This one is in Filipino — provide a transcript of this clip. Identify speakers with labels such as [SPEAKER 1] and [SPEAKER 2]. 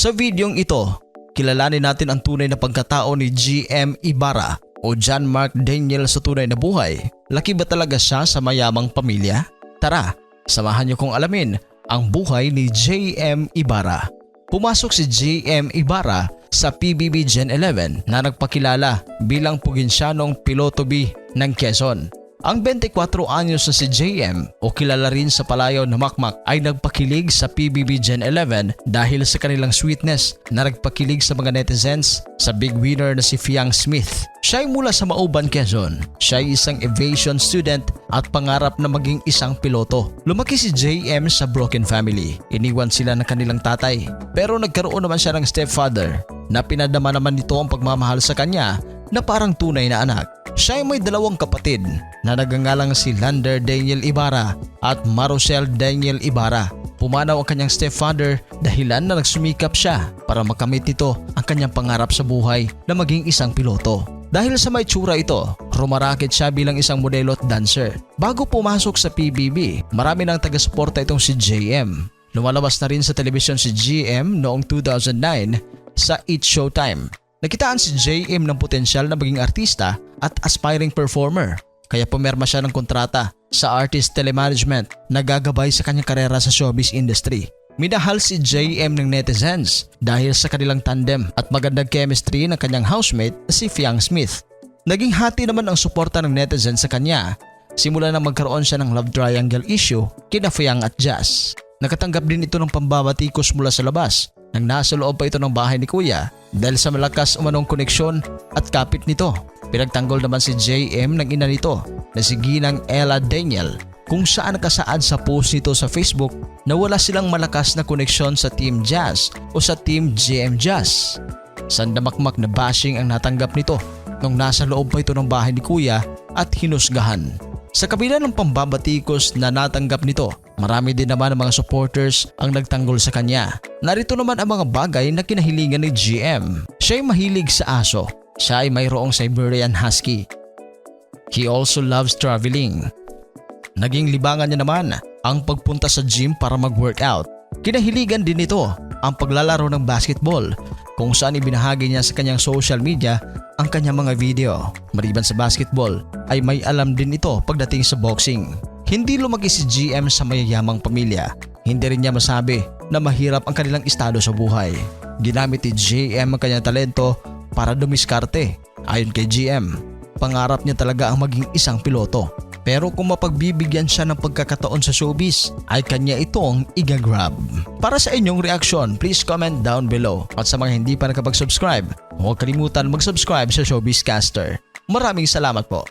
[SPEAKER 1] Sa videong ito, kilalanin natin ang tunay na pagkatao ni GM Ibarra o John Mark Daniel sa tunay na buhay. Laki ba talaga siya sa mayamang pamilya? Tara, samahan niyo kong alamin ang buhay ni JM Ibarra. Pumasok si JM Ibarra sa PBB Gen 11 na nagpakilala bilang puginsyanong piloto B ng Quezon. Ang 24 anyos na si JM o kilala rin sa palayaw na Makmak ay nagpakilig sa PBB Gen 11 dahil sa kanilang sweetness na nagpakilig sa mga netizens sa big winner na si Fiang Smith. Siya ay mula sa Mauban, Quezon. Siya ay isang aviation student at pangarap na maging isang piloto. Lumaki si JM sa broken family. Iniwan sila ng kanilang tatay. Pero nagkaroon naman siya ng stepfather na pinadama naman nito ang pagmamahal sa kanya na parang tunay na anak. Siya ay may dalawang kapatid na nagangalang si Lander Daniel Ibarra at Marocel Daniel Ibarra. Pumanaw ang kanyang stepfather dahilan na nagsumikap siya para makamit nito ang kanyang pangarap sa buhay na maging isang piloto. Dahil sa may tsura ito, rumarakit siya bilang isang modelo at dancer. Bago pumasok sa PBB, marami nang taga-suporta itong si JM. Lumalabas na rin sa telebisyon si GM noong 2009 sa It Showtime. Nakitaan si JM ng potensyal na maging artista at aspiring performer kaya pumirma siya ng kontrata sa Artist Telemanagement na gagabay sa kanyang karera sa showbiz industry. Minahal si JM ng netizens dahil sa kanilang tandem at magandang chemistry ng kanyang housemate si Fiang Smith. Naging hati naman ang suporta ng netizens sa kanya simula na magkaroon siya ng love triangle issue kina Fiang at Jazz. Nakatanggap din ito ng pambabatikos mula sa labas nang nasa loob pa ito ng bahay ni Kuya dahil sa malakas umanong koneksyon at kapit nito. Pinagtanggol naman si JM ng ina nito na si Ginang Ella Daniel kung saan nakasaad sa post nito sa Facebook na wala silang malakas na koneksyon sa Team Jazz o sa Team JM Jazz. Sandamakmak na bashing ang natanggap nito nung nasa loob pa ito ng bahay ni Kuya at hinusgahan. Sa kabila ng pambabatikos na natanggap nito, marami din naman ang mga supporters ang nagtanggol sa kanya. Narito naman ang mga bagay na kinahilingan ni GM. Siya ay mahilig sa aso. Siya ay mayroong Siberian Husky. He also loves traveling. Naging libangan niya naman ang pagpunta sa gym para mag-workout. Kinahiligan din nito ang paglalaro ng basketball kung saan ibinahagi niya sa kanyang social media ang kanyang mga video. Maliban sa basketball ay may alam din ito pagdating sa boxing. Hindi lumaki si GM sa mayayamang pamilya. Hindi rin niya masabi na mahirap ang kanilang estado sa buhay. Ginamit ni GM ang kanyang talento para dumiskarte. Ayon kay GM, pangarap niya talaga ang maging isang piloto. Pero kung mapagbibigyan siya ng pagkakataon sa showbiz, ay kanya itong igagrab. Para sa inyong reaksyon, please comment down below. At sa mga hindi pa nakapag-subscribe, huwag kalimutan mag-subscribe sa Showbiz Caster. Maraming salamat po.